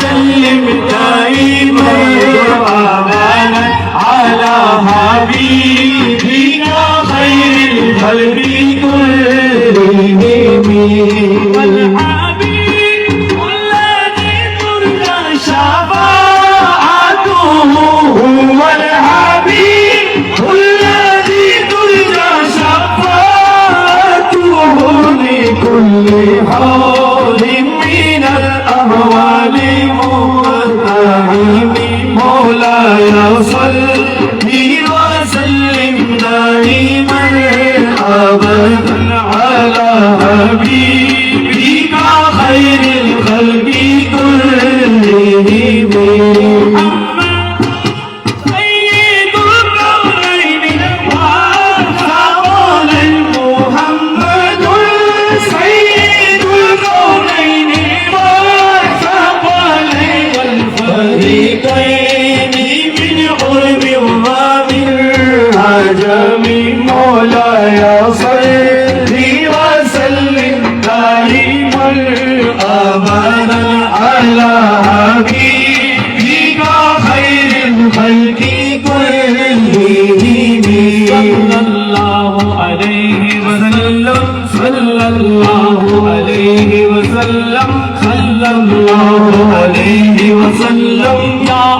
سلم دائما على حبيبك خير الخلق كلهم Yeah. عليه وسلم يا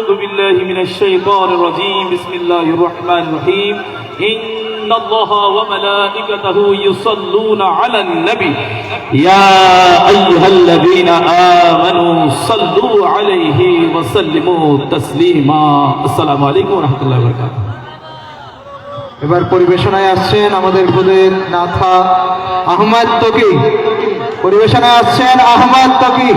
أعوذ بالله من الشيطان الرجيم بسم الله الرحمن الرحيم إن الله وملائكته يصلون على النبي يا أيها الذين آمنوا صلوا عليه وسلموا تسليما السلام عليكم ورحمة الله وبركاته এবার পরিবেশনায় আসছেন আমাদের খুদের নাথা আহমদ তকি পরিবেশনায় আসছেন আহমদ তকি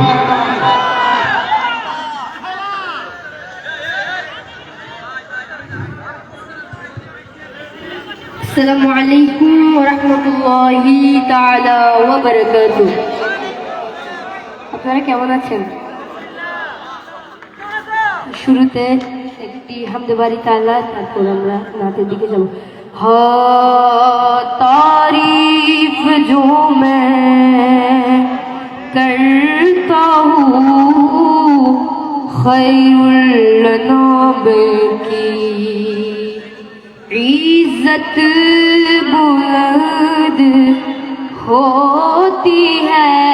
আসসালামু আলাইকুম ورحمة الله تعالى وبركاته আপনারা কেমন আছেন? শুরুতে একটি হামদে বাড়ি তালা, তারপর আমরা নাতের দিকে যাব। হ তারিফ জো মে করতা হুঁ খৈরুল নবে عزت بلد ہوتی ہے۔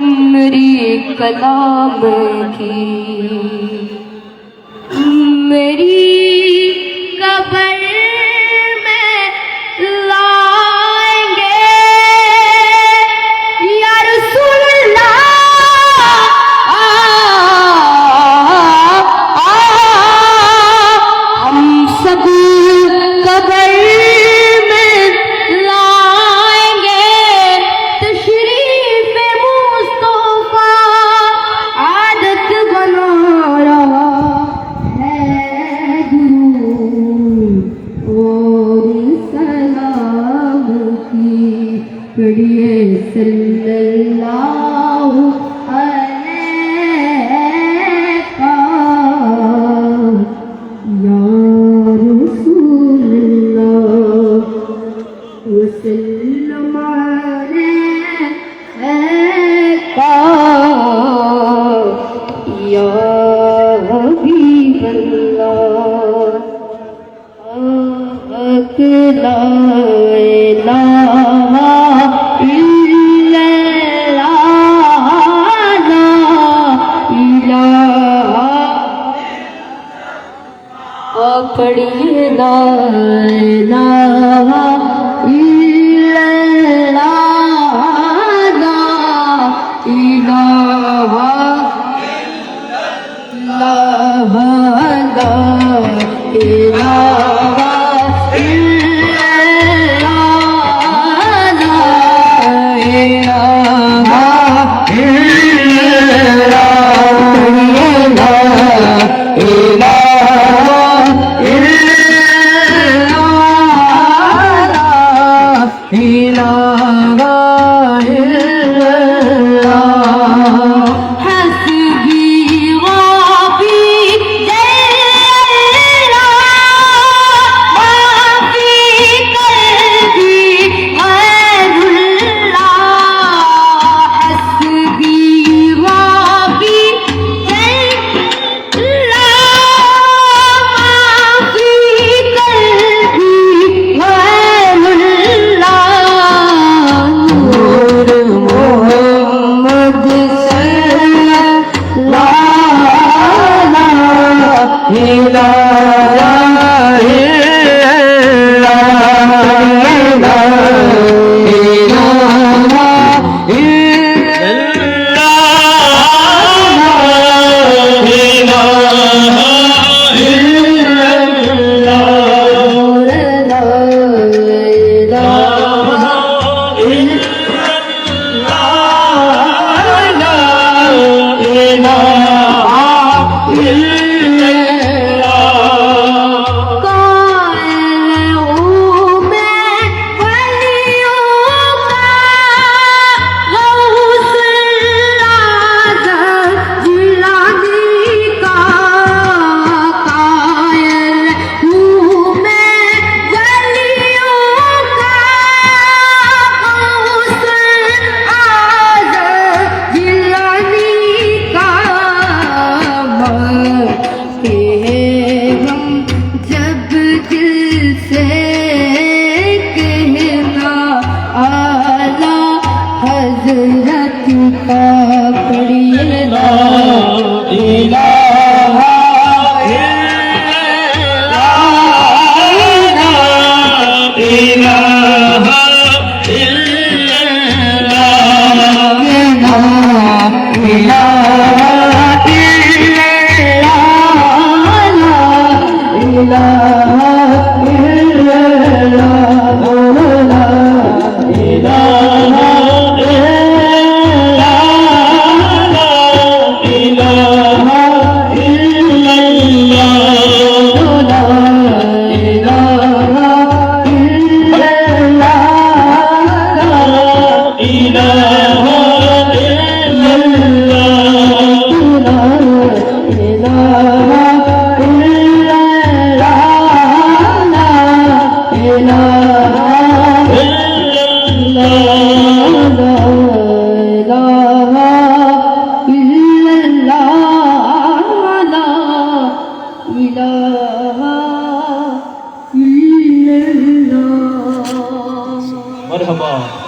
میری کلام کی میری پڑی لا la 好不好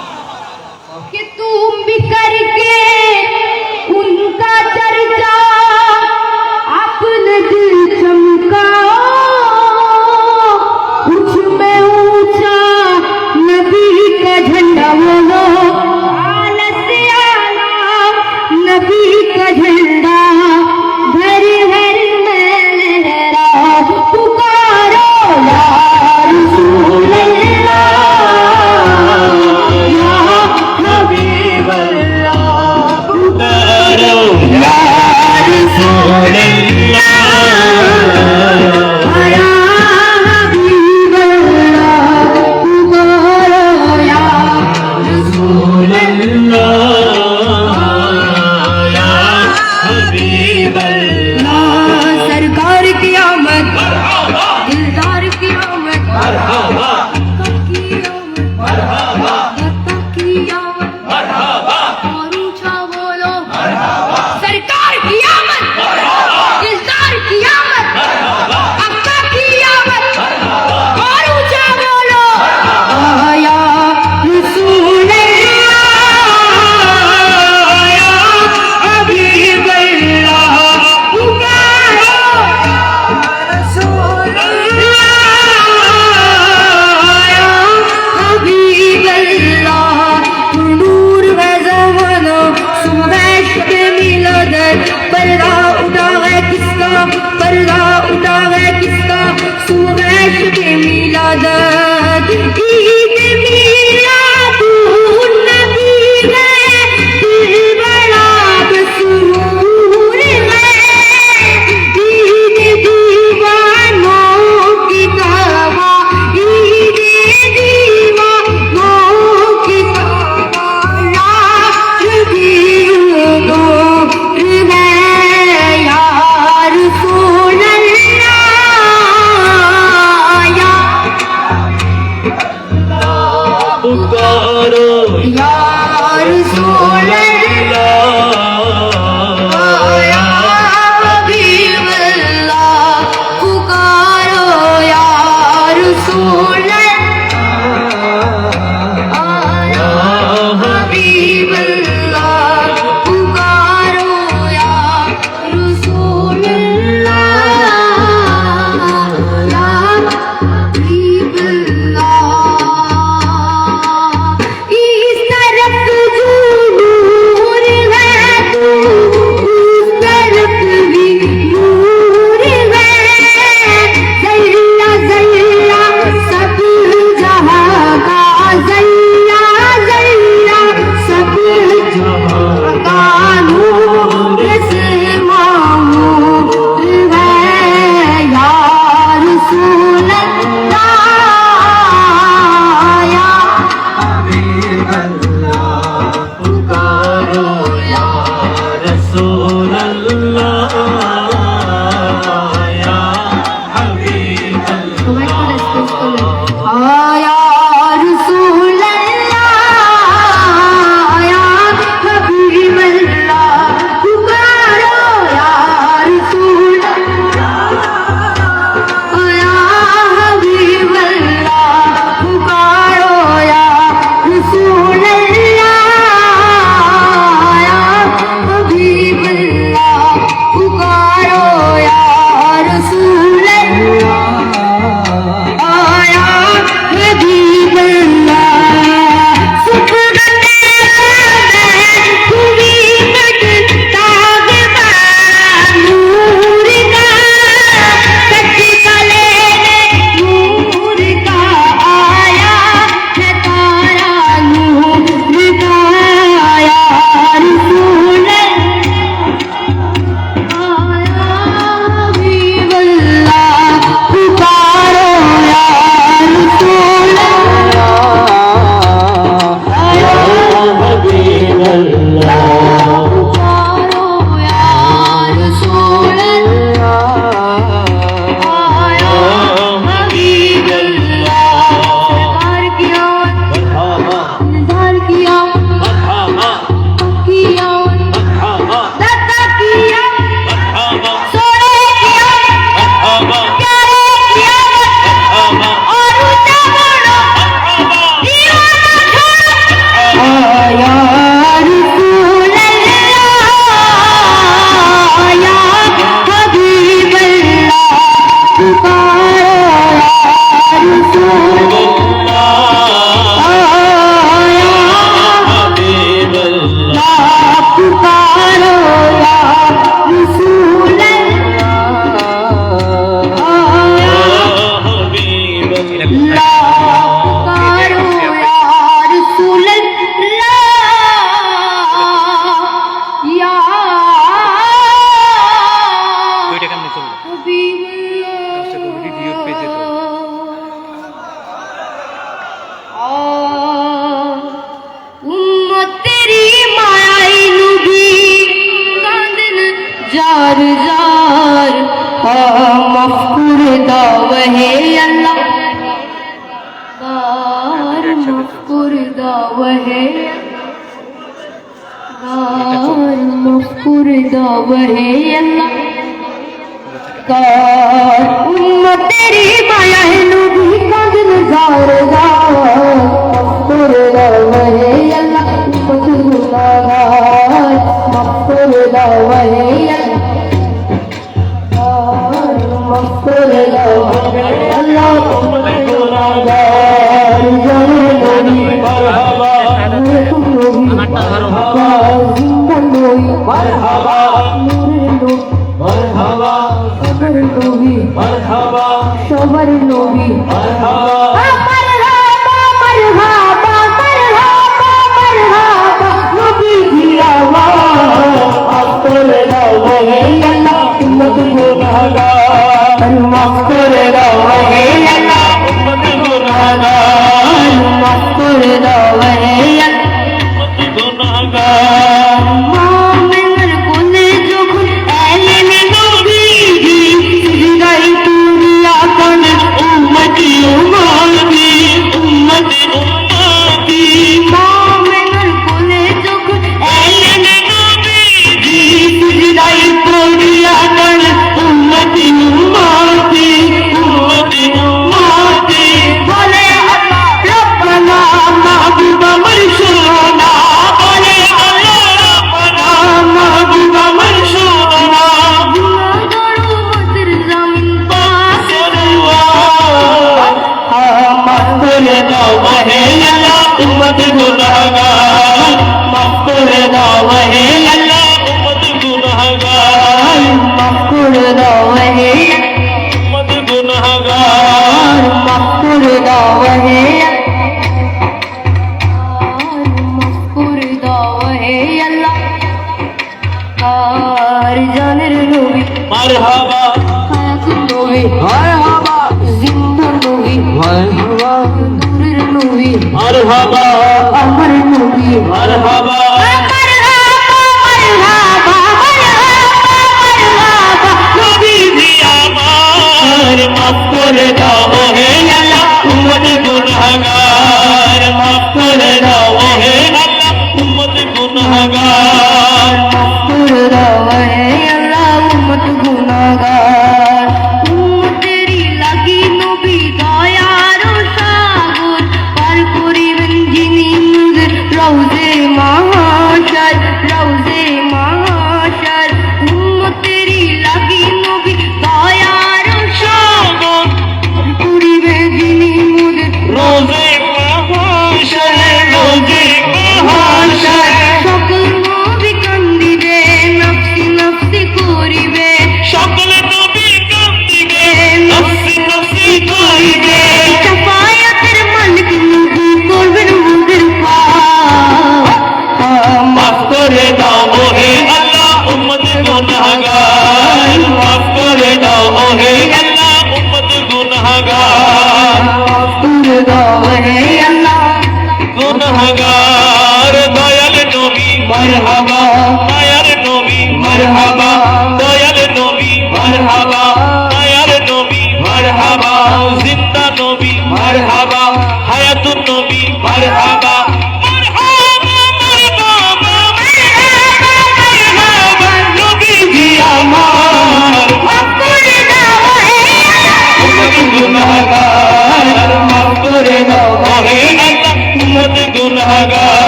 مغفور دعوة ہے اللہ کار امت تیری مایا ہے نبی کا دل زار دا مغفور دعوة ہے اللہ قتل مغار مغفور دعوة ہے اللہ کار مغفور دعوة মারহাবা বলোই মারহাবা নূরের নূর মারহাবা সবার নবী মাফ করে দাও হে আল্লাহ। উম্মত গুনাহগার।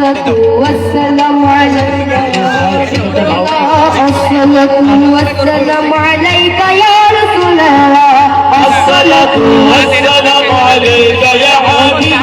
والسلام عليك الصلاة والسلام عليك يا رسول الله الصلاة والسلام عليك يا حبيب